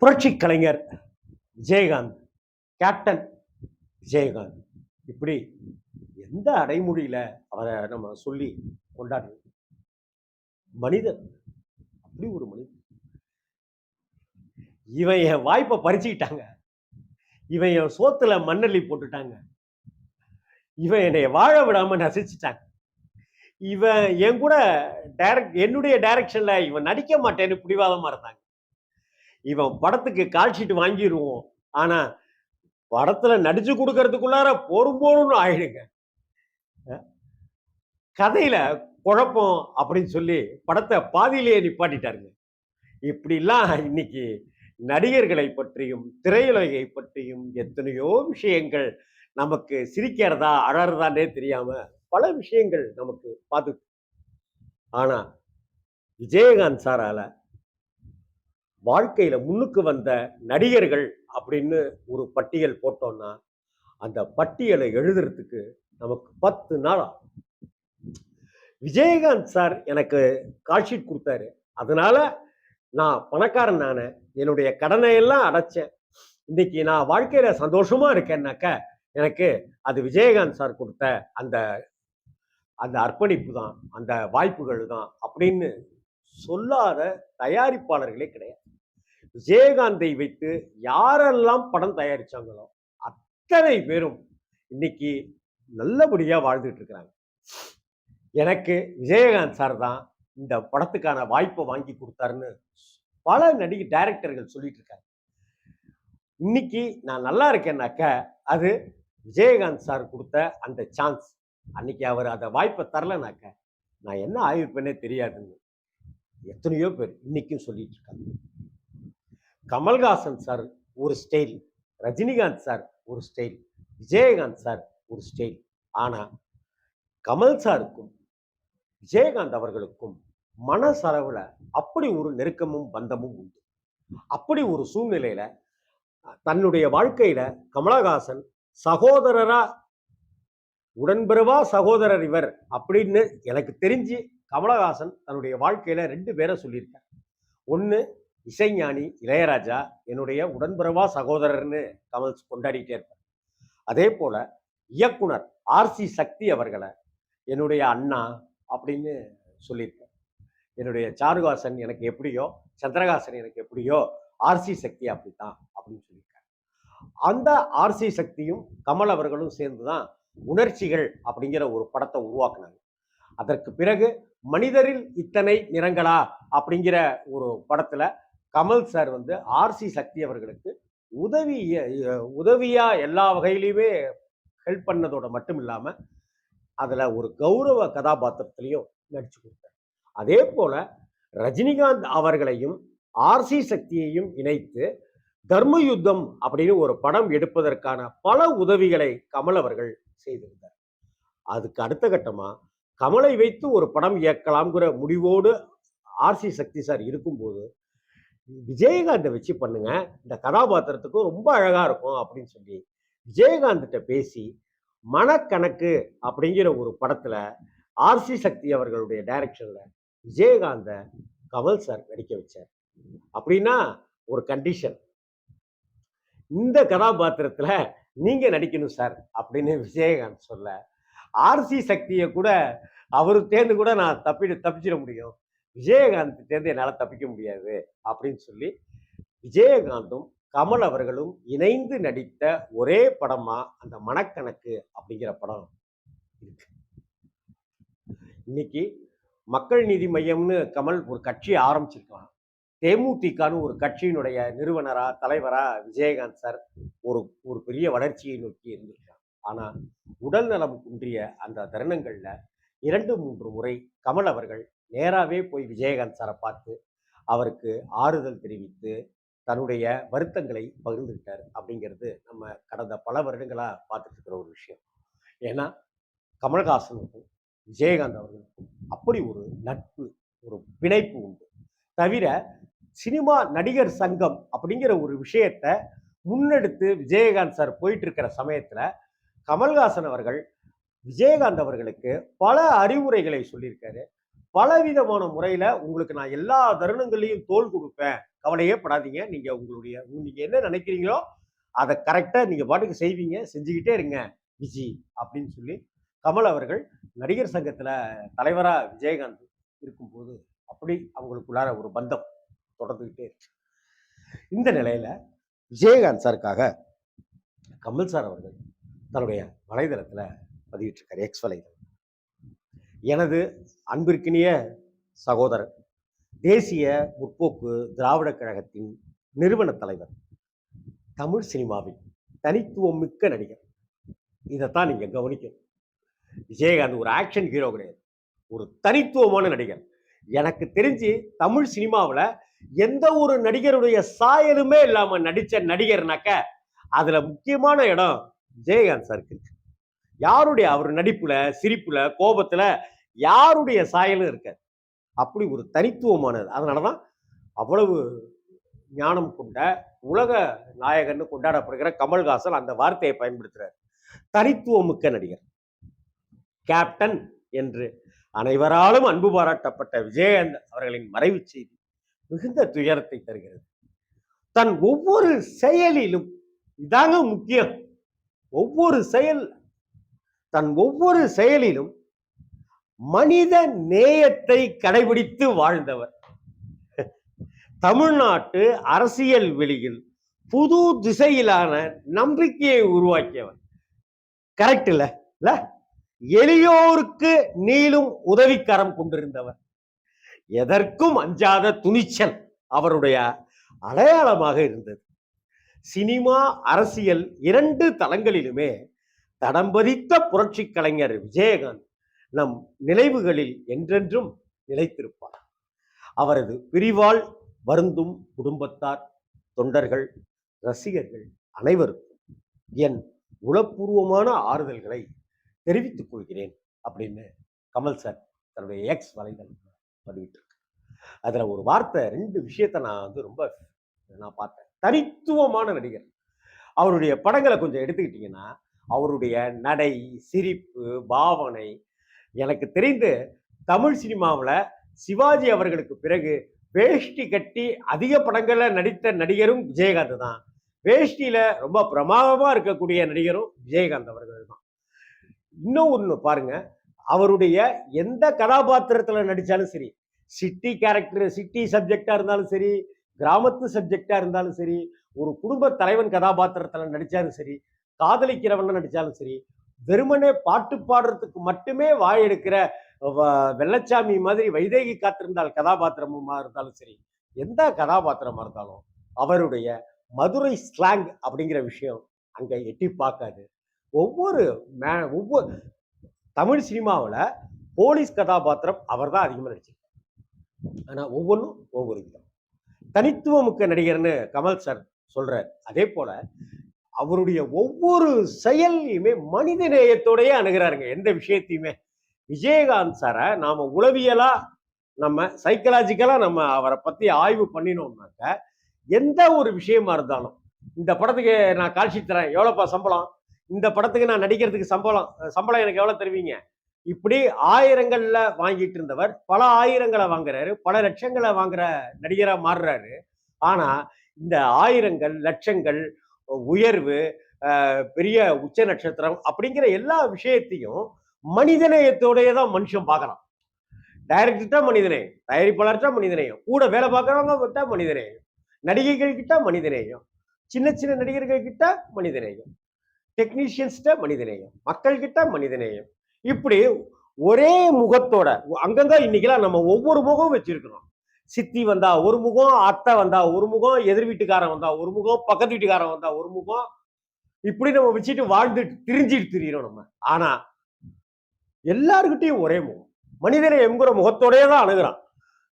புரட்சி கலைஞர் விஜயகாந்த் கேப்டன் விஜயகாந்த். இப்படி எந்த அடைமொழியில் அவரை நம்ம சொல்லி கொண்டாடுறோம் மனிதன் அப்படி ஒரு மனிதன் இவன் என் வாய்ப்பை பறிச்சுக்கிட்டாங்க. இவன் என் சோத்துல மண்ணள்ளி போட்டுட்டாங்க. இவன் என்னை வாழ விடாம நசிச்சுட்டாங்க. இவன் என் கூட டைரக்ட் என்னுடைய டைரக்ஷன்ல இவன் நடிக்க மாட்டேன்னு பிடிவாதமா இருந்தாங்க. இவன் படத்துக்கு கால் ஷீட் வாங்கிடுவோம் ஆனா படத்துல நடிச்சு கொடுக்கறதுக்குள்ளார போரும் போரும்னு ஆயிடுங்க. கதையில் கதையில குழப்பம் அப்படின்னு சொல்லி படத்தை பாதியிலேயே நிப்பாட்டிட்டாருங்க. இப்படிலாம் இன்னைக்கு நடிகர்களை பற்றியும் திரையுலகை பற்றியும் எத்தனையோ விஷயங்கள் நமக்கு சிரிக்கிறதா அழறதானே தெரியாம பல விஷயங்கள் நமக்கு பார்த்து ஆனா விஜயகாந்த் சாரால வாழ்க்கையில முன்னுக்கு வந்த நடிகர்கள் அப்படின்னு ஒரு பட்டியல் போட்டோம்னா அந்த பட்டியலை எழுதுறதுக்கு நமக்கு பத்து நாள் ஆகும். விஜயகாந்த் சார் எனக்கு கால்ஷீட் கொடுத்தாரு. அதனால நான் பணக்காரன் நானே. என்னுடைய கடனை எல்லாம் அடைச்சேன். இன்னைக்கு நான் வாழ்க்கையில சந்தோஷமா இருக்கேன்னாக்க எனக்கு அது விஜயகாந்த் சார் கொடுத்த அந்த அந்த அர்ப்பணிப்பு தான் அந்த வாய்ப்புகள் தான் அப்படின்னு சொல்லாத தயாரிப்பாளர்களே கிடையாது. விஜயகாந்தை வைத்து யாரெல்லாம் படம் தயாரிச்சாங்களோ அத்தனை பேரும் இன்னைக்கு நல்லபடியாக வாழ்ந்துட்டு இருக்கிறாங்க. எனக்கு விஜயகாந்த் சார் தான் இந்த படத்துக்கான வாய்ப்பை வாங்கி கொடுத்தாருன்னு பல நடிகை டைரக்டர்கள் சொல்லிட்டு இருக்காங்க. இன்னைக்கு நான் நல்லா இருக்கேன்னாக்க அது விஜயகாந்த் சார் கொடுத்த அந்த சான்ஸ் அன்னைக்கு அவர் அந்த வாய்ப்பை தரலனாக்க நான் என்ன ஆயிருப்பேனே தெரியாதுன்னு எத்தனையோ பேர் இன்னைக்கும் சொல்லிட்டு இருக்காங்க. கமல்ஹாசன் சார் ஒரு ஸ்டைல் ரஜினிகாந்த் சார் ஒரு ஸ்டைல் விஜயகாந்த் சார் ஒரு ஸ்டைல் ஆனால் கமல் சாருக்கும் விஜயகாந்த் அவர்களுக்கும் மனசளவில் அப்படி ஒரு நெருக்கமும் பந்தமும் உண்டு. அப்படி ஒரு சூழ்நிலையில தன்னுடைய வாழ்க்கையில கமலஹாசன் சகோதரரா உடன்பிறவா சகோதரர் இவர் அப்படின்னு எனக்கு தெரிஞ்சு கமலஹாசன் தன்னுடைய வாழ்க்கையில ரெண்டு பேரை சொல்லியிருக்கார். ஒன்று இசைஞானி இளையராஜா என்னுடைய உடன்பிறவா சகோதரர்னு கமல் கொண்டாடிட்டே இருப்பார். அதே போல இயக்குனர் ஆர்சி சக்தி அவர்களை என்னுடைய அண்ணா அப்படின்னு சொல்லியிருக்கார் என்னுடைய சாருகாசன் எனக்கு எப்படியோ சந்திரகாசன் எனக்கு எப்படியோ ஆர்சி சக்தி அப்படித்தான் அப்படின்னு சொல்லியிருக்காரு. அந்த ஆர்சி சக்தியும் கமல் அவர்களும் சேர்ந்து தான் உணர்ச்சிகள் அப்படிங்கிற ஒரு படத்தை உருவாக்குனாங்க. அதற்கு பிறகு மனிதரில் இத்தனை நிறங்களா அப்படிங்கிற ஒரு படத்துல கமல் சார் வந்து ஆர்சி சக்தி அவர்களுக்கு உதவி உதவியா எல்லா வகையிலையுமே ஹெல்ப் பண்ணதோட மட்டும் இல்லாம அதுல ஒரு கௌரவ கதாபாத்திரத்திலையும் நடிச்சு கொடுத்தார். அதே போல ரஜினிகாந்த் அவர்களையும் ஆர்சி சக்தியையும் இணைத்து தர்ம யுத்தம் அப்படின்னு ஒரு படம் எடுப்பதற்கான பல உதவிகளை கமல் அவர்கள் செய்திருந்தார். அதுக்கு அடுத்த கட்டமா கமலை வைத்து ஒரு படம் இயக்கலாம்ங்கிற முடிவோடு ஆர்சி சக்தி சார் இருக்கும்போது விஜயகாந்தை வச்சு பண்ணுங்க. இந்த கதாபாத்திரத்துக்கும் ரொம்ப அழகா இருக்கும் அப்படின்னு சொல்லி விஜயகாந்த்கிட்ட பேசி மனக்கணக்கு அப்படிங்கிற ஒரு படத்துல ஆர்சி சக்தி அவர்களுடைய டைரக்ஷன்ல விஜயகாந்த கமல் சார் நடிக்க வச்சார். அப்படின்னா ஒரு கண்டிஷன் இந்த கதாபாத்திரத்துல நீங்க நடிக்கணும் சார் அப்படின்னு விஜயகாந்த் சொல்ல ஆர்சி சக்தியை கூட அவரு தேர்ந்து கூட நான் தப்பி தப்பிச்சிட முடியும். விஜயகாந்த் என்னால் தப்பிக்க முடியாது அப்படின்னு சொல்லி விஜயகாந்தும் கமல் அவர்களும் இணைந்து நடித்த ஒரே படமா அந்த மனக்கணக்கு அப்படிங்கிற படம் இருக்கு. இன்னைக்கு மக்கள் நீதி மையம்னு கமல் ஒரு கட்சியை ஆரம்பிச்சிருக்கலாம் தேமுதிகான்னு ஒரு கட்சியினுடைய நிறுவனரா தலைவரா விஜயகாந்த் சார் ஒரு ஒரு பெரிய வளர்ச்சியை நோக்கி இருந்திருக்கார். ஆனால் உடல் நலம் குன்றிய அந்த தருணங்களில் இரண்டு மூன்று முறை கமல் அவர்கள் நேராகவே போய் விஜயகாந்த் சாரை பார்த்து அவருக்கு ஆறுதல் தெரிவித்து தன்னுடைய வருத்தங்களை பகிர்ந்துக்கிட்டார் அப்படிங்கிறது நம்ம கடந்த பல வருடங்களாக பார்த்துட்டு இருக்கிற ஒரு விஷயம். ஏன்னா கமல்ஹாசனுக்கும் விஜயகாந்த் அவர்களுக்கும் அப்படி ஒரு நட்பு ஒரு பிணைப்பு உண்டு. தவிர சினிமா நடிகர் சங்கம் அப்படிங்கிற ஒரு விஷயத்த முன்னெடுத்து விஜயகாந்த் சார் போயிட்டு இருக்கிற சமயத்தில் கமல்ஹாசன் அவர்கள் விஜயகாந்த் அவர்களுக்கு பல அறிவுரைகளை சொல்லியிருக்காரு. பலவிதமான முறையில உங்களுக்கு நான் எல்லா தருணங்களையும் தோல் கொடுப்பேன். கவலையே படாதீங்க. நீங்க உங்களுடைய நீங்க என்ன நினைக்கிறீங்களோ அதை கரெக்டா நீங்க பாட்டுக்கு செய்வீங்க. செஞ்சுக்கிட்டே இருங்க. விஜி அப்படின்னு சொல்லி கமல் அவர்கள் நடிகர் சங்கத்துல தலைவரா விஜயகாந்த் இருக்கும்போது அப்படி அவங்களுக்குள்ளார ஒரு பந்தம் தொடர்ந்துகிட்டே இருக்கு. இந்த நிலையில விஜயகாந்த் சாருக்காக கமல் சார் அவர்கள் தன்னுடைய வலைதளத்துல பதிவிட்டிருக்காரு. எக்ஸ் வலைதளம் எனது அன்பிற்கினிய சகோதரர் தேசிய முற்போக்கு திராவிடக் கழகத்தின் நிறுவன தலைவர் தமிழ் சினிமாவின் தனித்துவம் மிக்க நடிகர். இதைத்தான் நீங்கள் கவனிக்கணும். விஜயகாந்த் ஒரு ஆக்ஷன் ஹீரோ கிடையாது. ஒரு தனித்துவமான நடிகர். எனக்கு தெரிஞ்சு தமிழ் சினிமாவில் எந்த ஒரு நடிகருடைய சாயலுமே இல்லாமல் நடித்த நடிகர்னாக்க அதில் முக்கியமான இடம் விஜயகாந்த் சாருக்கு இருக்கு. யாருடைய அவர் நடிப்புல சிரிப்புல கோபத்துல யாருடைய சாயலும் இருக்காது அப்படி ஒரு தனித்துவமானது. அதனாலதான் அவ்வளவு ஞானம் கொண்ட உலக நாயகன்னு கொண்டாடப்படுகிற கமல்ஹாசன் அந்த வார்த்தையை பயன்படுத்துகிறார் தனித்துவமிக்க நடிகர். கேப்டன் என்று அனைவராலும் அன்பு பாராட்டப்பட்ட விஜயகாந்த் அவர்களின் மறைவு செய்தி மிகுந்த துயரத்தை தருகிறது. தன் ஒவ்வொரு செயலிலும் இதாங்க முக்கியம் ஒவ்வொரு செயல் தன் ஒவ்வொரு செயலிலும் மனித நேயத்தை கடைபிடித்து வாழ்ந்தவர். தமிழ்நாட்டு அரசியல் வெளியில் புது திசையிலான நம்பிக்கையை உருவாக்கியவர். கரெக்ட் இல்ல? எளியோருக்கு நீளும் உதவிக்கரம் கொண்டிருந்தவர். எதற்கும் அஞ்சாத துணிச்சல் அவருடைய அடையாளமாக இருந்தது. சினிமா அரசியல் இரண்டு தளங்களிலுமே தடம் பதித்த புரட்சி கலைஞர் விஜயகாந்த் நம் நினைவுகளில் என்றென்றும் நிலைத்திருப்பார். அவரது பிரிவால் வருந்தும் குடும்பத்தார் தொண்டர்கள் ரசிகர்கள் அனைவருக்கும் என் உளப்பூர்வமான ஆறுதல்களை தெரிவித்துக் கொள்கிறேன் அப்படின்னு கமல் சார் தன்னுடைய எக்ஸ் வலைதளத்தில் பதிவிட்டிருக்கு. அதில் ஒரு வார்த்தை ரெண்டு விஷயத்த நான் வந்து ரொம்ப நான் பார்த்தேன். தனித்துவமான நடிகர். அவருடைய படங்களை கொஞ்சம் எடுத்துக்கிட்டிங்கன்னா அவருடைய நடை சிரிப்பு பாவனை எனக்கு தெரிந்து தமிழ் சினிமாவில் சிவாஜி அவர்களுக்கு பிறகு வேஷ்டி கட்டி அதிக படங்களில் நடித்த நடிகரும் விஜயகாந்த் தான். வேஷ்டியில் ரொம்ப பிரமாதமாக இருக்கக்கூடிய நடிகரும் விஜயகாந்த் அவர்கள் தான். இன்னும் ஒன்று பாருங்க அவருடைய எந்த கதாபாத்திரத்தில் நடித்தாலும் சரி சிட்டி கேரக்டர் சிட்டி சப்ஜெக்டாக இருந்தாலும் சரி கிராமத்து சப்ஜெக்டாக இருந்தாலும் சரி ஒரு குடும்ப தலைவன் கதாபாத்திரத்தில் நடித்தாலும் சரி காதலிக்கிறவன் நடித்தாலும் சரி வெறுமனே பாட்டு பாடுறதுக்கு மட்டுமே வாய் எடுக்கிற வ- வெள்ளச்சாமி மாதிரி வைதேகி காத்திருந்தால் கதாபாத்திரமா இருந்தாலும் சரி எந்த கதாபாத்திரமா இருந்தாலும் அவருடைய மதுரை ஸ்லாங் அப்படிங்கிற விஷயம் அங்கே எட்டி பார்க்காது. ஒவ்வொரு மே- ஒவ்வொரு தமிழ் சினிமாவில் போலீஸ் கதாபாத்திரம் அவர் தான் அதிகமாக நடிச்சிருக்காரு. ஆனால் ஒவ்வொன்றும் ஒவ்வொரு விதம். தனித்துவமிக்க நடிகர்னு கமல் சார் சொல்கிறார் அதே போல் அவருடைய ஒவ்வொரு செயல்லையுமே மனித நேயத்தோடயே அணுகிறாருங்க. எந்த விஷயத்தையுமே. விஜயகாந்த் சாரை நாம் உளவியலாக நம்ம சைக்கலாஜிக்கலாக நம்ம அவரை பற்றி ஆய்வு பண்ணினோம்னாக்க எந்த ஒரு விஷயமா இருந்தாலும் இந்த படத்துக்கு நான் காட்சி தரேன் எவ்வளோப்பா சம்பளம்? இந்த படத்துக்கு நான் நடிக்கிறதுக்கு சம்பளம் சம்பளம் எனக்கு எவ்வளோ தருவீங்க? இப்படி ஆயிரங்களில் வாங்கிட்டு இருந்தவர் பல ஆயிரங்களை வாங்குறாரு பல லட்சங்களை வாங்குற நடிகராக மாறுறாரு. ஆனால் இந்த ஆயிரங்கள் லட்சங்கள் உயர்வு பெரிய உச்ச நட்சத்திரம் அப்படிங்கிற எல்லா விஷயத்தையும் மனிதநேயத்தோடைய தான் மனுஷன் பார்க்கலாம் டைரக்டர்கிட்ட மனிதநேயம் தயாரிப்பாளர்கிட்ட மனிதநேயம் கூட வேலை பார்க்குறவங்க கிட்ட மனிதநேயம் நடிகைகள் கிட்ட மனிதநேயம் சின்ன சின்ன நடிகர்கள் கிட்ட மனிதநேயம் டெக்னீஷியன்ஸ்கிட்ட மனிதநேயம் மக்கள் கிட்ட மனிதநேயம். இப்படி ஒரே முகத்தோட அங்கங்க இன்னைக்கெல்லாம் நம்ம ஒவ்வொரு முகம் வச்சிருக்கிறோம். சித்தி வந்தா ஒரு முகம் அத்தை வந்தா ஒரு முகம் எதிர் வீட்டுக்காரன் வந்தா ஒரு முகம் பக்கத்து வீட்டுக்காரன் வந்தா ஒரு முகம். இப்படி நம்ம வச்சுட்டு வாழ்ந்து திரிஞ்சிட்டு திரியிறோம் நம்ம. ஆனா எல்லாருக்கிட்டையும் ஒரே முகம். மனிதனை என்கிற முகத்தோடய தான் அணுகிறான்.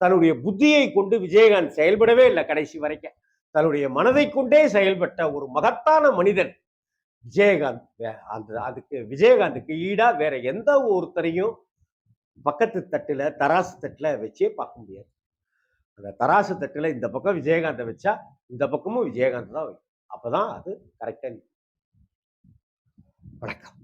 தன்னுடைய புத்தியை கொண்டு விஜயகாந்த் செயல்படவே இல்லை கடைசி வரைக்கும். தன்னுடைய மனதை கொண்டே செயல்பட்ட ஒரு மகத்தான மனிதன் விஜயகாந்த். அந்த அதுக்கு விஜயகாந்துக்கு ஈடா வேற எந்த ஒருத்தரையும் பக்கத்து தட்டுல தராசு தட்டுல வச்சே பார்க்க முடியாது. அந்த தராசு தட்டில் இந்த பக்கம் விஜயகாந்தை வச்சா இந்த பக்கமும் விஜயகாந்த் தான் வைக்கும். அப்போ தான் அது கரெக்டாக வணக்கம்.